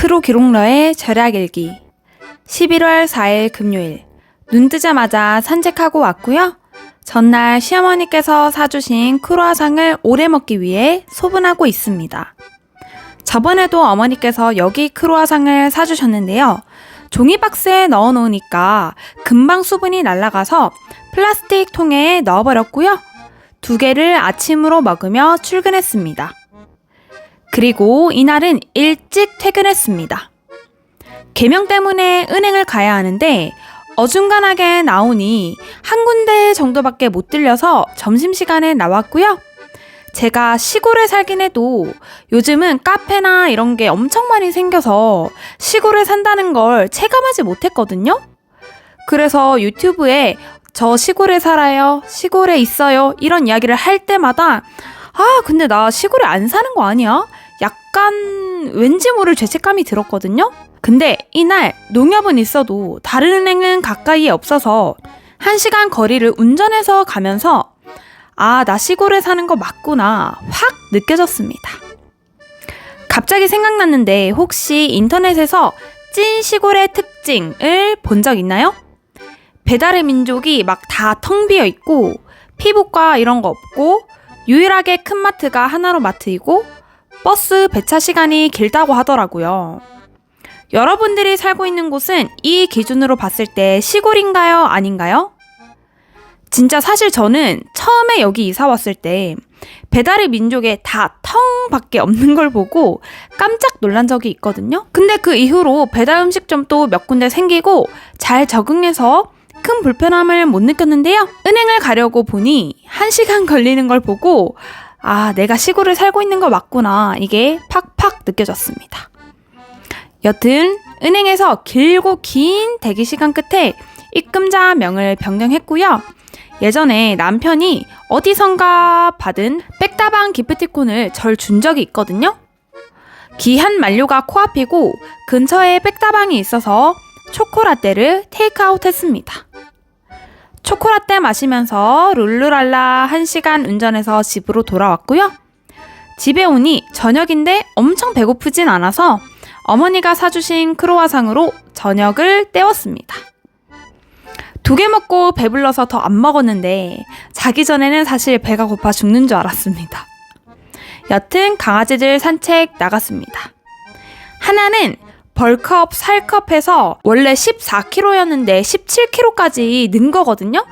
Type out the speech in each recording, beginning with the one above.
프로 기록러의 절약 일기 11월 4일 금요일 눈 뜨자마자 산책하고 왔고요. 전날 시어머니께서 사주신 크루아상을 오래 먹기 위해 소분하고 있습니다. 저번에도 어머니께서 여기 크루아상을 사주셨는데요. 종이박스에 넣어 놓으니까 금방 수분이 날아가서 플라스틱 통에 넣어버렸고요. 두 개를 아침으로 먹으며 출근했습니다. 그리고 이날은 일찍 퇴근했습니다. 개명 때문에 은행을 가야 하는데 어중간하게 나오니 한 군데 정도밖에 못 들려서 점심시간에 나왔고요. 제가 시골에 살긴 해도 요즘은 카페나 이런 게 엄청 많이 생겨서 시골에 산다는 걸 체감하지 못했거든요. 그래서 유튜브에 저 시골에 살아요, 시골에 있어요, 이런 이야기를 할 때마다 아, 근데 나 시골에 안 사는 거 아니야? 약간 왠지 모를 죄책감이 들었거든요. 근데 이날 농협은 있어도 다른 은행은 가까이에 없어서 한 시간 거리를 운전해서 가면서 아, 나 시골에 사는 거 맞구나 확 느껴졌습니다. 갑자기 생각났는데 혹시 인터넷에서 찐 시골의 특징을 본 적 있나요? 배달의 민족이 막 다 텅 비어 있고 피부과 이런 거 없고 유일하게 큰 마트가 하나로 마트이고 버스 배차 시간이 길다고 하더라고요. 여러분들이 살고 있는 곳은 이 기준으로 봤을 때 시골인가요? 아닌가요? 진짜 사실 저는 처음에 여기 이사 왔을 때 배달의 민족에 다 텅밖에 없는 걸 보고 깜짝 놀란 적이 있거든요. 근데 그 이후로 배달 음식점도 몇 군데 생기고 잘 적응해서 큰 불편함을 못 느꼈는데요. 은행을 가려고 보니 1시간 걸리는 걸 보고 아, 내가 시골에 살고 있는 거 맞구나. 이게 팍팍 느껴졌습니다. 여튼 은행에서 길고 긴 대기 시간 끝에 입금자 명을 변경했고요. 예전에 남편이 어디선가 받은 백다방 기프티콘을 절 준 적이 있거든요. 기한 만료가 코앞이고 근처에 백다방이 있어서 초코라떼를 테이크아웃 했습니다. 초코라떼 마시면서 룰루랄라 1시간 운전해서 집으로 돌아왔고요. 집에 오니 저녁인데 엄청 배고프진 않아서 어머니가 사주신 크로와상으로 저녁을 때웠습니다. 두 개 먹고 배불러서 더 안 먹었는데 자기 전에는 사실 배가 고파 죽는 줄 알았습니다. 여튼 강아지들 산책 나갔습니다. 하나는 벌컵, 살컵해서 원래 14kg였는데 17kg까지 는 거거든요?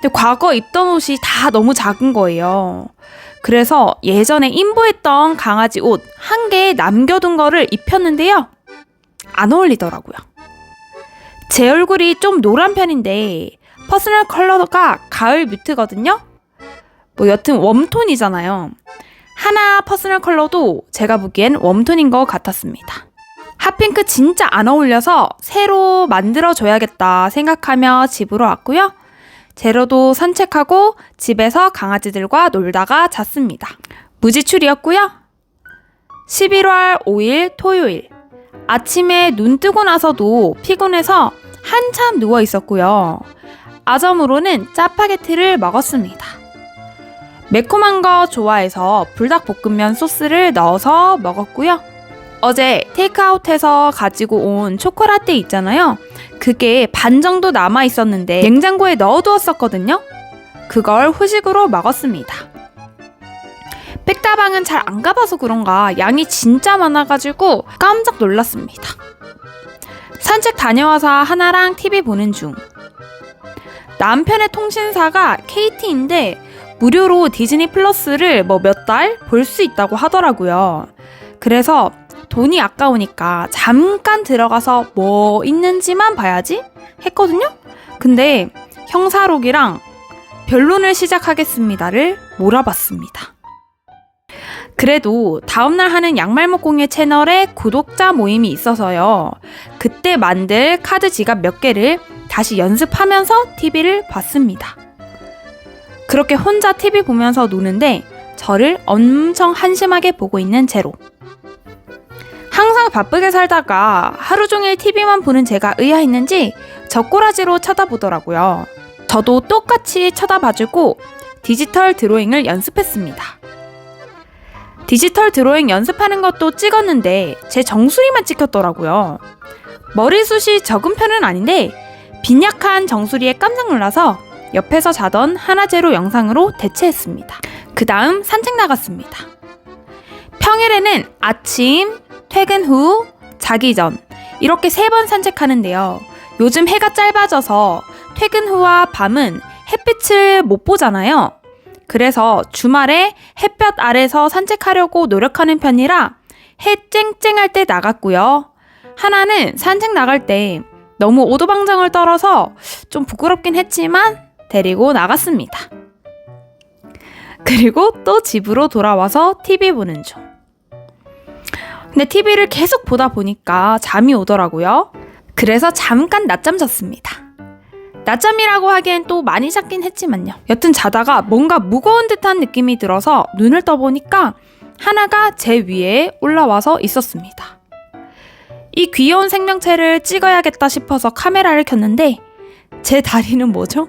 근데 과거 입던 옷이 다 너무 작은 거예요. 그래서 예전에 인보했던 강아지 옷 한 개 남겨둔 거를 입혔는데요. 안 어울리더라고요. 제 얼굴이 좀 노란 편인데 퍼스널 컬러가 가을 뮤트거든요. 뭐 여튼 웜톤이잖아요. 하나 퍼스널 컬러도 제가 보기엔 웜톤인 것 같았습니다. 핫핑크 진짜 안 어울려서 새로 만들어줘야겠다 생각하며 집으로 왔고요. 제로도 산책하고 집에서 강아지들과 놀다가 잤습니다. 무지출이었고요. 11월 5일 토요일. 아침에 눈 뜨고 나서도 피곤해서 한참 누워 있었고요. 아점으로는 짜파게티를 먹었습니다. 매콤한 거 좋아해서 불닭볶음면 소스를 넣어서 먹었고요. 어제 테이크아웃해서 가지고 온 초코라떼 있잖아요. 그게 반 정도 남아 있었는데 냉장고에 넣어두었었거든요. 그걸 후식으로 먹었습니다. 백다방은 잘 안 가봐서 그런가 양이 진짜 많아가지고 깜짝 놀랐습니다. 산책 다녀와서 하나랑 TV 보는 중. 남편의 통신사가 KT인데 무료로 디즈니 플러스를 뭐 몇 달 볼 수 있다고 하더라고요. 그래서 돈이 아까우니까 잠깐 들어가서 뭐 있는지만 봐야지 했거든요. 근데 형사록이랑 변론을 시작하겠습니다를 몰아봤습니다. 그래도 다음날 하는 양말목공예 채널에 구독자 모임이 있어서요. 그때 만들 카드 지갑 몇 개를 다시 연습하면서 TV를 봤습니다. 그렇게 혼자 TV 보면서 노는데 저를 엄청 한심하게 보고 있는 제로. 항상 바쁘게 살다가 하루 종일 TV만 보는 제가 의아했는지 젓꼬라지로 쳐다보더라고요. 저도 똑같이 쳐다봐주고 디지털 드로잉을 연습했습니다. 디지털 드로잉 연습하는 것도 찍었는데 제 정수리만 찍혔더라고요. 머리숱이 적은 편은 아닌데 빈약한 정수리에 깜짝 놀라서 옆에서 자던 하나제로 영상으로 대체했습니다. 그 다음 산책 나갔습니다. 평일에는 아침, 퇴근 후, 자기 전 이렇게 세 번 산책하는데요. 요즘 해가 짧아져서 퇴근 후와 밤은 햇빛을 못 보잖아요. 그래서 주말에 햇볕 아래서 산책하려고 노력하는 편이라 해 쨍쨍할 때 나갔고요. 하나는 산책 나갈 때 너무 오도방정을 떨어서 좀 부끄럽긴 했지만 데리고 나갔습니다. 그리고 또 집으로 돌아와서 TV 보는 중. 근데 TV를 계속 보다 보니까 잠이 오더라고요. 그래서 잠깐 낮잠 잤습니다. 낮잠이라고 하기엔 또 많이 잤긴 했지만요. 여튼 자다가 뭔가 무거운 듯한 느낌이 들어서 눈을 떠보니까 하나가 제 위에 올라와서 있었습니다. 이 귀여운 생명체를 찍어야겠다 싶어서 카메라를 켰는데 제 다리는 뭐죠?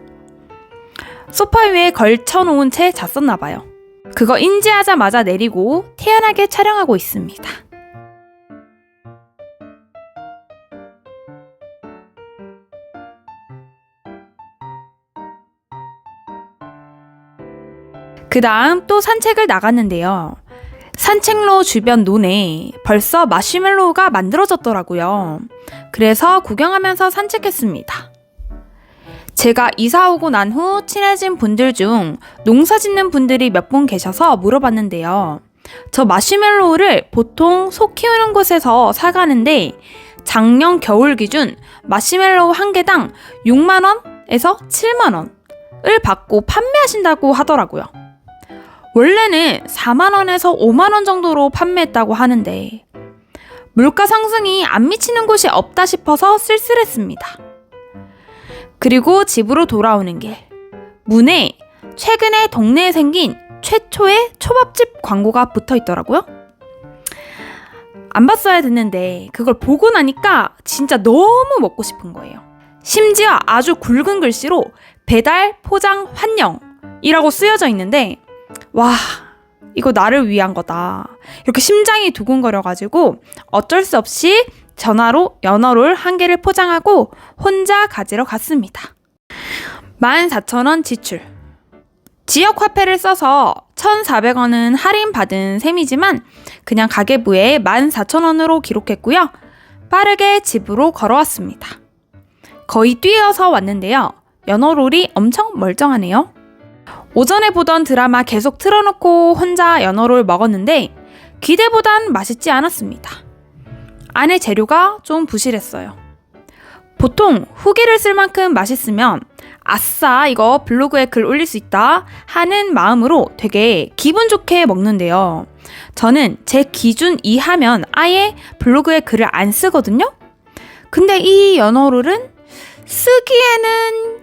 소파 위에 걸쳐놓은 채 잤었나 봐요. 그거 인지하자마자 내리고 태연하게 촬영하고 있습니다. 그 다음 또 산책을 나갔는데요. 산책로 주변 논에 벌써 마시멜로우가 만들어졌더라고요. 그래서 구경하면서 산책했습니다. 제가 이사 오고 난 후 친해진 분들 중 농사 짓는 분들이 몇 분 계셔서 물어봤는데요. 저 마시멜로우를 보통 소 키우는 곳에서 사가는데 작년 겨울 기준 마시멜로우 한 개당 6만원에서 7만원을 받고 판매하신다고 하더라고요. 원래는 4만원에서 5만원 정도로 판매했다고 하는데 물가 상승이 안 미치는 곳이 없다 싶어서 쓸쓸했습니다. 그리고 집으로 돌아오는 길. 문에 최근에 동네에 생긴 최초의 초밥집 광고가 붙어 있더라고요. 안 봤어야 됐는데 그걸 보고 나니까 진짜 너무 먹고 싶은 거예요. 심지어 아주 굵은 글씨로 배달 포장 환영이라고 쓰여져 있는데 와 이거 나를 위한 거다. 이렇게 심장이 두근거려가지고 어쩔 수 없이 전화로 연어롤 한 개를 포장하고 혼자 가지러 갔습니다. 14,000원 지출. 지역 화폐를 써서 1,400원은 할인 받은 셈이지만 그냥 가계부에 14,000원으로 기록했고요. 빠르게 집으로 걸어왔습니다. 거의 뛰어서 왔는데요. 연어롤이 엄청 멀쩡하네요. 오전에 보던 드라마 계속 틀어놓고 혼자 연어롤 먹었는데 기대보단 맛있지 않았습니다. 안에 재료가 좀 부실했어요. 보통 후기를 쓸 만큼 맛있으면 아싸 이거 블로그에 글 올릴 수 있다 하는 마음으로 되게 기분 좋게 먹는데요. 저는 제 기준 이하면 아예 블로그에 글을 안 쓰거든요. 근데 이 연어롤은 쓰기에는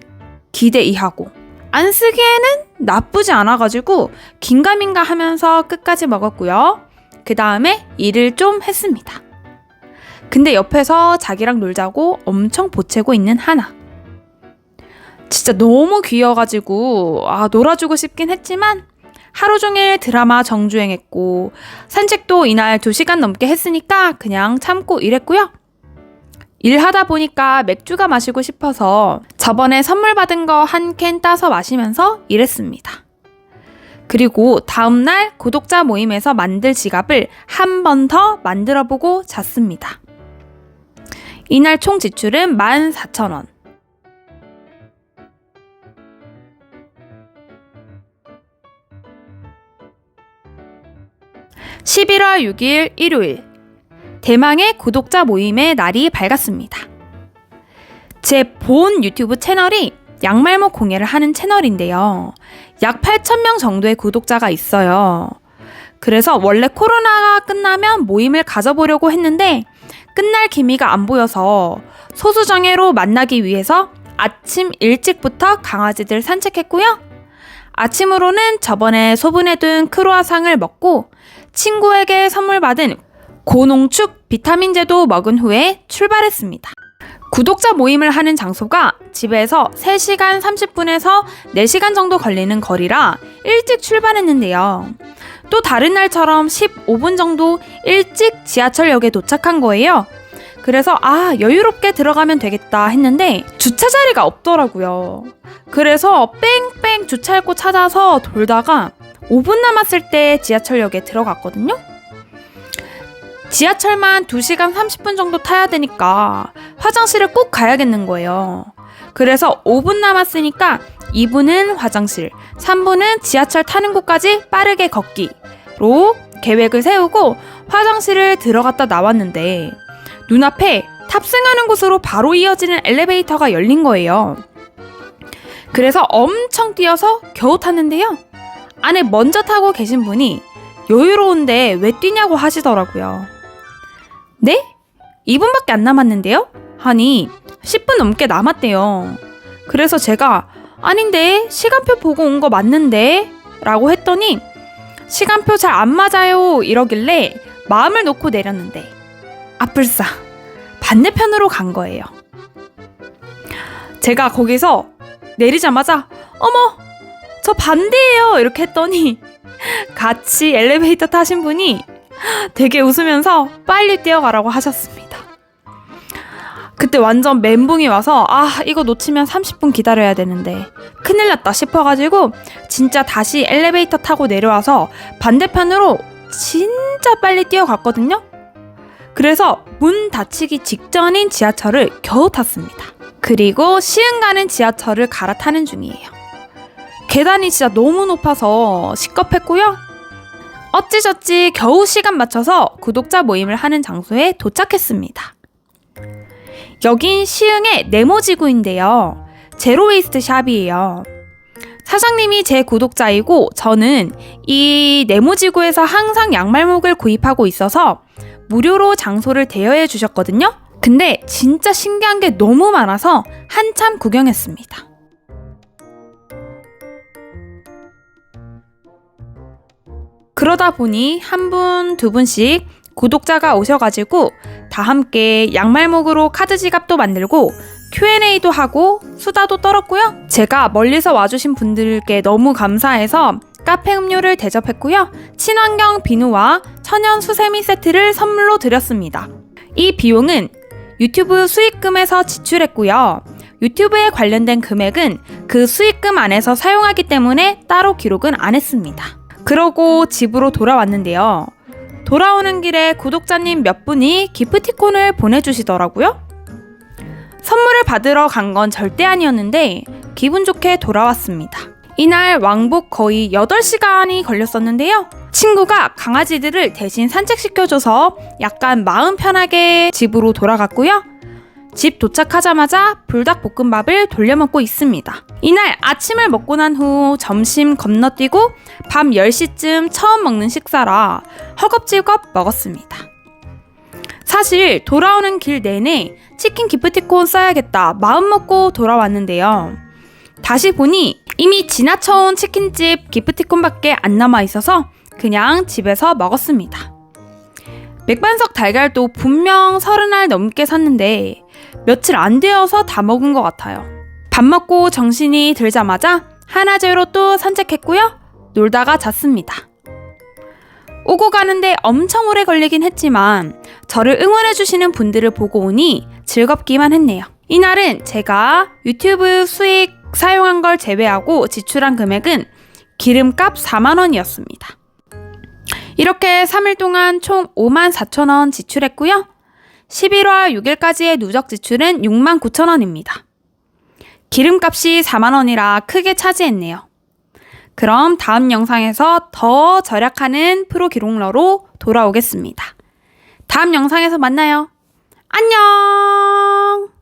기대 이하고 안 쓰기에는 나쁘지 않아가지고 긴가민가 하면서 끝까지 먹었고요. 그 다음에 일을 좀 했습니다. 근데 옆에서 자기랑 놀자고 엄청 보채고 있는 하나. 진짜 너무 귀여워가지고, 아, 놀아주고 싶긴 했지만, 하루 종일 드라마 정주행했고, 산책도 이날 2시간 넘게 했으니까 그냥 참고 일했고요. 일하다 보니까 맥주가 마시고 싶어서 저번에 선물 받은 거 한 캔 따서 마시면서 일했습니다. 그리고 다음날 구독자 모임에서 만들 지갑을 한 번 더 만들어 보고 잤습니다. 이날 총 지출은 14,000원. (11월 6일) 일요일 대망의 구독자 모임의 날이 밝았습니다. 제 본 유튜브 채널이 양말목 공예를 하는 채널인데요. 약 8,000명 정도의 구독자가 있어요. 그래서 원래 코로나가 끝나면 모임을 가져보려고 했는데 끝날 기미가 안 보여서 소수정예로 만나기 위해서 아침 일찍부터 강아지들 산책했고요. 아침으로는 저번에 소분해둔 크로아상을 먹고 친구에게 선물 받은 고농축 비타민제도 먹은 후에 출발했습니다. 구독자 모임을 하는 장소가 집에서 3시간 30분에서 4시간 정도 걸리는 거리라 일찍 출발했는데요. 또 다른 날처럼 15분 정도 일찍 지하철역에 도착한 거예요. 그래서 아, 여유롭게 들어가면 되겠다 했는데 주차 자리가 없더라고요. 그래서 뺑뺑 주차할 곳 찾아서 돌다가 5분 남았을 때 지하철역에 들어갔거든요. 지하철만 2시간 30분 정도 타야 되니까 화장실을 꼭 가야겠는 거예요. 그래서 5분 남았으니까 2분은 화장실, 3분은 지하철 타는 곳까지 빠르게 걷기로 계획을 세우고 화장실을 들어갔다 나왔는데 눈앞에 탑승하는 곳으로 바로 이어지는 엘리베이터가 열린 거예요. 그래서 엄청 뛰어서 겨우 탔는데요. 안에 먼저 타고 계신 분이 여유로운데 왜 뛰냐고 하시더라고요. 네? 2분밖에 안 남았는데요? 하니 10분 넘게 남았대요. 그래서 제가 아닌데 시간표 보고 온 거 맞는데? 라고 했더니 시간표 잘 안 맞아요 이러길래 마음을 놓고 내렸는데 아뿔싸 반대편으로 간 거예요. 제가 거기서 내리자마자 어머 저 반대예요 이렇게 했더니 같이 엘리베이터 타신 분이 되게 웃으면서 빨리 뛰어가라고 하셨습니다. 그때 완전 멘붕이 와서 아 이거 놓치면 30분 기다려야 되는데 큰일 났다 싶어가지고 진짜 다시 엘리베이터 타고 내려와서 반대편으로 진짜 빨리 뛰어갔거든요. 그래서 문 닫히기 직전인 지하철을 겨우 탔습니다. 그리고 시흥 가는 지하철을 갈아타는 중이에요. 계단이 진짜 너무 높아서 시겁했고요. 어찌저찌 겨우 시간 맞춰서 구독자 모임을 하는 장소에 도착했습니다. 여긴 시흥의 네모지구인데요. 제로웨이스트 샵이에요. 사장님이 제 구독자이고 저는 이 네모지구에서 항상 양말목을 구입하고 있어서 무료로 장소를 대여해 주셨거든요. 근데 진짜 신기한 게 너무 많아서 한참 구경했습니다. 그러다 보니 한 분, 두 분씩 구독자가 오셔가지고 다 함께 양말목으로 카드 지갑도 만들고 Q&A도 하고 수다도 떨었고요. 제가 멀리서 와주신 분들께 너무 감사해서 카페 음료를 대접했고요. 친환경 비누와 천연 수세미 세트를 선물로 드렸습니다. 이 비용은 유튜브 수익금에서 지출했고요. 유튜브에 관련된 금액은 그 수익금 안에서 사용하기 때문에 따로 기록은 안 했습니다. 그러고 집으로 돌아왔는데요. 돌아오는 길에 구독자님 몇 분이 기프티콘을 보내주시더라고요. 선물을 받으러 간 건 절대 아니었는데 기분 좋게 돌아왔습니다. 이날 왕복 거의 8시간이 걸렸었는데요. 친구가 강아지들을 대신 산책시켜줘서 약간 마음 편하게 집으로 돌아갔고요. 집 도착하자마자 불닭볶음밥을 돌려먹고 있습니다. 이날 아침을 먹고 난 후 점심 건너뛰고 밤 10시쯤 처음 먹는 식사라 허겁지겁 먹었습니다. 사실 돌아오는 길 내내 치킨 기프티콘 써야겠다 마음 먹고 돌아왔는데요. 다시 보니 이미 지나쳐온 치킨집 기프티콘밖에 안 남아 있어서 그냥 집에서 먹었습니다. 맥반석 달걀도 분명 서른 알 넘게 샀는데 며칠 안 되어서 다 먹은 것 같아요. 밥 먹고 정신이 들자마자 하나제로 또 산책했고요. 놀다가 잤습니다. 오고 가는데 엄청 오래 걸리긴 했지만 저를 응원해주시는 분들을 보고 오니 즐겁기만 했네요. 이날은 제가 유튜브 수익 사용한 걸 제외하고 지출한 금액은 기름값 4만원이었습니다. 이렇게 3일 동안 총 5만 4천 원 지출했고요. 11월 6일까지의 누적 지출은 6만 9천 원입니다. 기름값이 4만 원이라 크게 차지했네요. 그럼 다음 영상에서 더 절약하는 프로 기록러로 돌아오겠습니다. 다음 영상에서 만나요. 안녕!